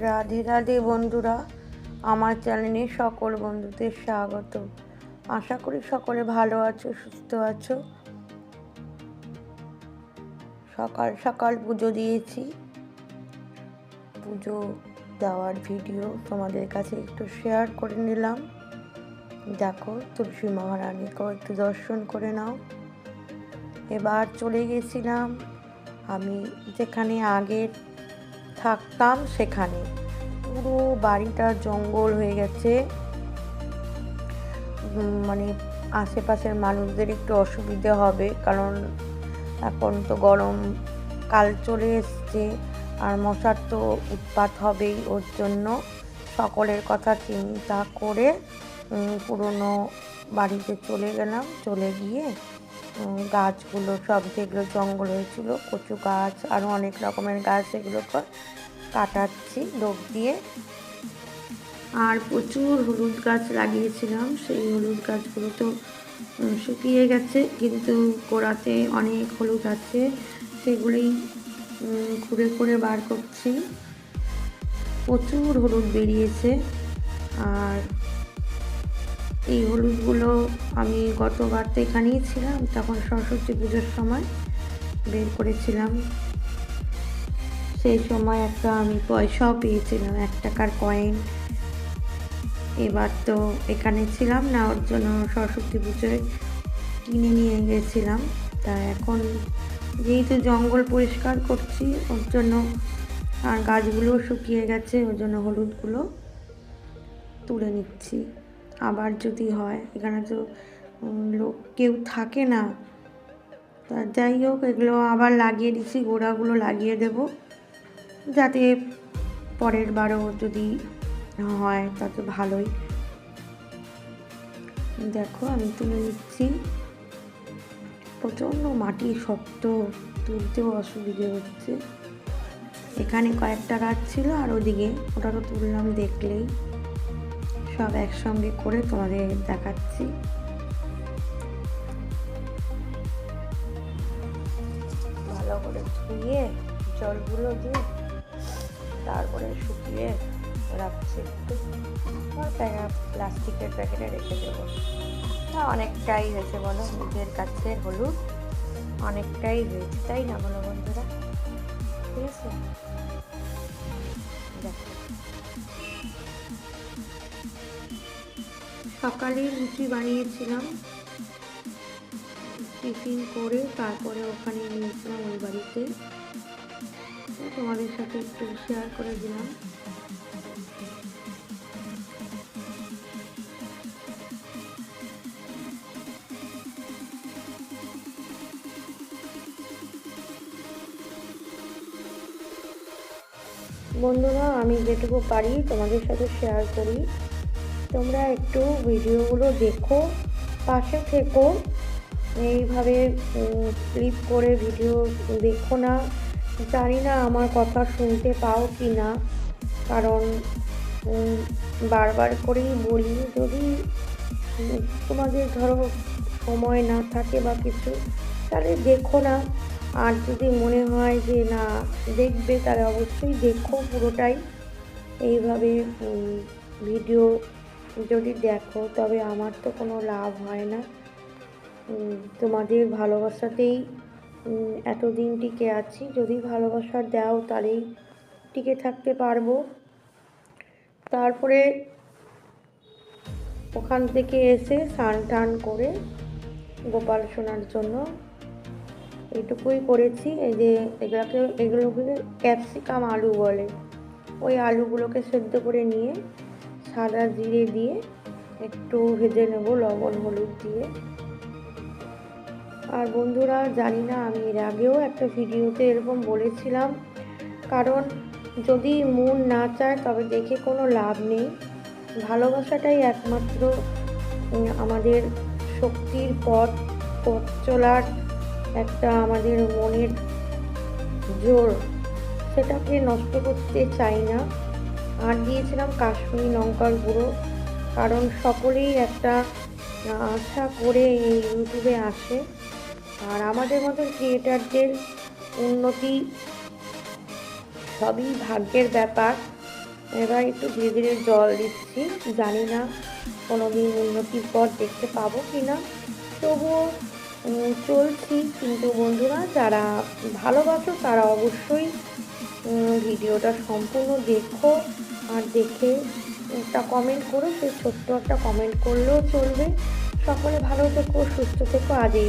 রাধে রাধে বন্ধুরা, আমার চ্যানেলে সকল বন্ধুদের স্বাগত। আশা করি সকলে ভালো আছো, সুস্থ আছো। সকাল সকাল পুজো দিয়েছি। পুজো দেওয়ার ভিডিও তোমাদের কাছে একটু শেয়ার করে নিলাম। দেখো, তুলসী মহারানীকেও একটু দর্শন করে নাও। এবার চলে গেছিলাম আমি যেখানে আগে থাকতাম সেখানে। পুরো বাড়িটা জঙ্গল হয়ে গেছে। মানে আশেপাশের মানুষদের একটু অসুবিধে হবে, কারণ এখন তো গরম, কাল চলে এসছে, আর মশার তো উৎপাত হবেই ওর জন্য। সকলের কথা চিন্তা করে পুরনো বাড়িতে চলে গেলাম, চলে গিয়ে গাছগুলো সব যেগুলো জঙ্গল হয়েছিল কচু গাছ আরও অনেক রকমের গাছ এগুলোকে কাটাচ্ছি লোক দিয়ে। আর প্রচুর হলুদ গাছ লাগিয়েছিলাম সেই হলুদ গাছগুলো তো শুকিয়ে গেছে কিন্তু গোড়াতে অনেক হলুদ আছে সেগুলোই উম, খুঁড়ে খুঁড়ে বার করছি। প্রচুর হলুদ বেরিয়েছে আর এই হলুদগুলো আমি গতবার তো এখানেই ছিলাম, তখন সরস্বতী পুজোর সময় বের করেছিলাম। সেই সময় একটা আমি পয়সাও পেয়েছিলাম, এক টাকার কয়েন এবার তো এখানে ছিলাম না, ওর জন্য সরস্বতী পুজোয় কিনে নিয়ে গেছিলাম। তা এখন যেহেতু জঙ্গল পরিষ্কার করছি, ওর জন্য আর গাছগুলোও শুকিয়ে গেছে, ওর জন্য হলুদগুলো তুলে নিচ্ছি। আবার যদি হয়, এখানে তো লোক কেউ থাকে না। তা যাই হোক, এগুলো আবার লাগিয়ে দিচ্ছি, গোড়াগুলো লাগিয়ে দেব। যাতে পরের বারও যদি হয়, তাতে ভালোই। দেখো, আমি তুলে নিচ্ছি। প্রচণ্ড মাটি শক্ত, তুলতেও অসুবিধে হচ্ছে। এখানে কয়েকটা গাছ ছিল, আর ওদিকে, ওটা তো তুললাম দেখলেই। সব একসঙ্গে করে তোমাদের দেখাচ্ছি। ভালো করে ধুয়ে, জলগুলো দিয়ে তারপরে শুকিয়ে রাখছি প্লাস্টিকের প্যাকেটে রেখে দেবো। অনেকটাই হয়েছে বলো, নিজের কাছে হলুদ। অনেকটাই হয়েছে, তাই না বলো বন্ধুরা? ঠিক আছে? সকালে লুচি বানিয়েছিলাম। টিফিন করে তারপরে ওখানে নিয়েছিলাম ওই বাড়িতে। তোমাদের সাথে একটু শেয়ার করে দিলাম। বন্ধুরা, আমি যেটুকু পারি তোমাদের সাথে শেয়ার করি। তোমরা একটু ভিডিওগুলো দেখো, পাশে থেকো। এইভাবে ক্লিপ করে ভিডিও দেখো না। জানি না আমার কথা শুনতে পাও কি না, কারণ বারবার করেই বলি, যদি তোমাদের ধরো সময় না থাকে বা কিছু, তাহলে দেখো না। আর যদি মনে হয় যে না, দেখবে, তাহলে অবশ্যই দেখো পুরোটাই। এইভাবে ভিডিও যদি দেখো, তবে আমার তো কোনো লাভ হয় না। তোমাদের ভালোবাসাতেই এতদিন টিকে আছি। যদি ভালোবাসা দাও, তাহলেই টিকে থাকতে পারব। তারপরে ওখান থেকে এসে স্নান টান করে গোপাল শোনার জন্য এইটুকুই করেছি। এই যে এগুলোকে এগুলোকে ক্যাপসিকাম আলু বলে। ওই আলুগুলোকে সেদ্ধ করে নিয়ে সাদা জিরে দিয়ে একটু ভেজে নেব লবণ, হলুদ দিয়ে। আর বন্ধুরা, জানি না, আমি এর আগেও একটা ভিডিওতে এরকম বলেছিলাম, কারণ যদি মন না চায়, তবে দেখে কোনো লাভ নেই। ভালোবাসাটাই একমাত্র আমাদের শক্তির পথ পথ চলার একটা আমাদের মনের জোর। সেটাকে নষ্ট করতে চাই না। আর দিয়েছিলাম কাশ্মীরি লঙ্কার গুঁড়ো। কারণ সকলেই একটা আশা করে এই ইউটিউবে আসে। আর আমাদের মতন ক্রিয়েটারদের উন্নতি সবই ভাগ্যের ব্যাপার। এবার একটু ধীরে ধীরে জল দিচ্ছি। জানি না কোনো দিন উন্নতির পর দেখতে পাবো কি না তবুও চলছি। কিন্তু বন্ধুরা, যারা ভালোবাসো তারা অবশ্যই ভিডিওটা সম্পূর্ণ দেখো আর দেখে একটা কমেন্ট করো, সেই ছোট্ট একটা কমেন্ট করলেও চলবে সকলে ভালো থেকো, সুস্থ থেকো, আজ এই।